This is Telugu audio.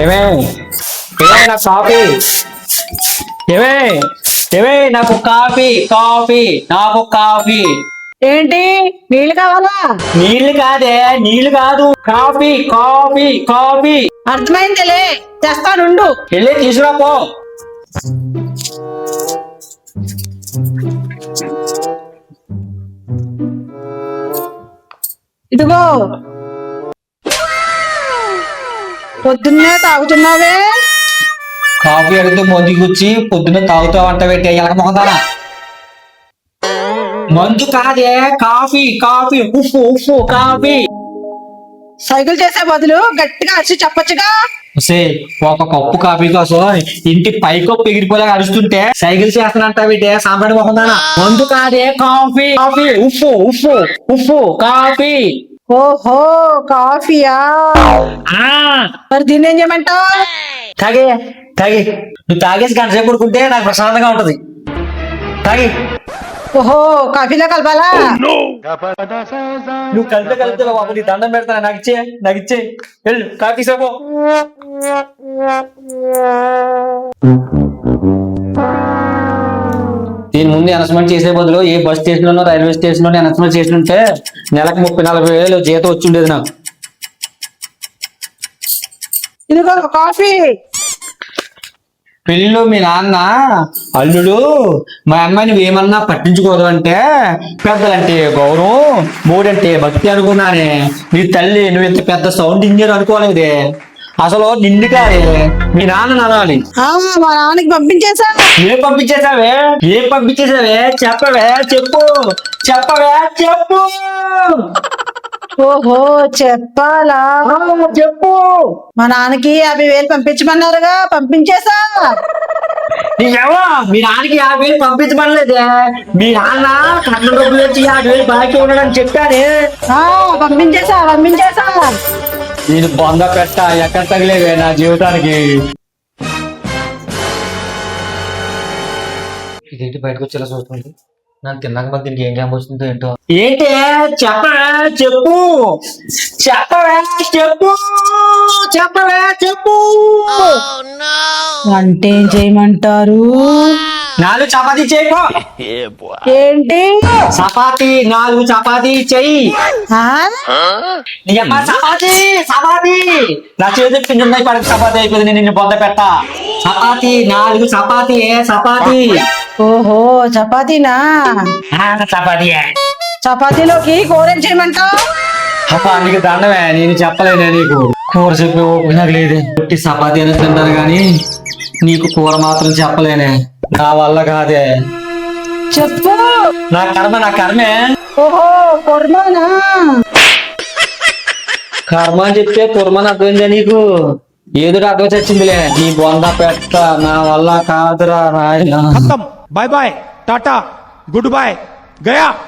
ఏమే? ఏమే నాకు కాఫీ? ఏమే? ఏమే నాకు కాఫీ కాఫీ నాకు కాఫీ. ఏంటి? నీళ్ళు కావాలా? నీళ్ళు కాదే నీళ్ళు కాదు. Coffee coffee coffee. అర్థమైందిలే. తెస్తానుండు. వెళ్ళి తీసుకురాపో ఇదిగో పొద్దున్నే తాగుతున్నావే? కాఫీ అడిగితే మందు గుచ్చి పొద్దున్న తాగుతావు అంట పెట్టే ఎలక మొహదానా? మందు కాదే కాఫీ కాఫీ ఉప్పు ఉప్పు కాఫీ. సైకిల్ చేసే బదులు గట్టిగా అరిచి చెప్పొచ్చుగా. సే ఒక కప్పు కాఫీ కోసం ఇంటి పైకప్పు ఎగిరిపోలే అరుస్తుంటే సైకిల్ చేస్తానంట బిడ్డే సాంబ్రాణి మొహందానా? మందు కాదే కాఫీ కాఫీ ఉప్పు ఉప్పు ఉప్పు కాఫీ. ఓహో కాఫీయా? మరి దీన్ని ఏం చేయమంటావు? తాగే తాగి. నువ్వు తాగేసి గంట సేపు పడుకుంటే నాకు ప్రశాంతంగా ఉంటది. తాగి. ఓహో కాఫీలో కలపాలా? నువ్వు కలిపే కలిపితే బాబు నీ దండం పెడతాను. నాకు ఇచ్చే నాకు ఇచ్చే. వెళ్ళు కాఫీ సేపు దీని ముందు అనౌన్స్మెంట్ చేసే బదులు ఏ బస్ స్టేషన్ లోనో రైల్వే స్టేషన్లోనే అనౌన్స్మెంట్ చేసి ఉంటే నెలకు ముప్పై నలభై వేలు జీతం వచ్చి ఉండేది నాకు. ఇదిగో కాఫీ. పెళ్ళిలో మీ నాన్న అల్లుడు మా అమ్మాయిని ఏమన్నా పట్టించుకోదు అంటే పెద్దలంటే గౌరవం మూడంటే భక్తి అనుకున్నానే. నీ తల్లి నువ్వు ఇంత పెద్ద సౌండ్ ఇంజనీర్ అనుకోలేదే అసలు కాదే మీ నాన్న అనాలి మా నాన్నకి పంపించేసా. ఏం పంపించేసావే? ఏం పంపించేసావే? చెప్పవే చెప్పు. చెప్పవే చెప్పు. ఓహో చెప్పాలా? చెప్పు. మా నాన్నకి యాభై వేలు పంపించమన్నారుగా పంపించేసా. నీకేమో? మీ నాన్నకి యాభై వేలు పంపించమనలేదే. మీ నాన్న కట్న డబ్బులు వచ్చి యాభై వేలు బాకీ ఉన్నాడని చెప్పానే ఆ, పంపించేసా పంపించేసా. నేను బొంద పెట్ట ఎక్కడ తగిలేవే నా జీవితానికి? ఇదేంటి బయటకు వచ్చేలా చూస్తుంది నాకు తిన్నాక మరి దీనికి ఏం జ్ఞాపకం వస్తుందో ఏంటో? ఏంటి? చెప్పవే చెప్పు. చెప్పవే చెప్పు. చెప్పవే చెప్పు. వంట ఏం చేయమంటారు? నాలుగు చపాతీ చేయకో ఏంటి? చపాతీ నాలుగు చపాతీ చెయ్యి? నీ అమ్మ చపాతీ చపాతీ. నా చేతి పిండి ఉన్నాయి పడక చపాతీ అయిపోయింది నేను నిన్ను బొంద పెట్ట. చపాతీ నాలుగు చపాతీ చపాతీ? ఓహో చపాతీనా? చపాతీ చపాతీలోకి కూర ఏం చేయమంటావు? అప్ప నీకు దండమే నేను చెప్పలేనే నీకు. కూర చెప్పి నాకు లేదు. పుట్టి చపాతీ అని తింటాను కానీ నీకు కూర మాత్రం చెప్పలేనే. నా వల్ల కాదే. చెప్పు. నా కర్మ నా కర్మే. ఓహో కర్మనా? కర్మ అని చెప్తే కుర్మ అర్థమైందా నీకు? ఏదో అర్థం చచ్చిందిలే నీ బొంద పెట్ట నా వల్ల కాదురా రాయ bye bye Tata good bye Gaya.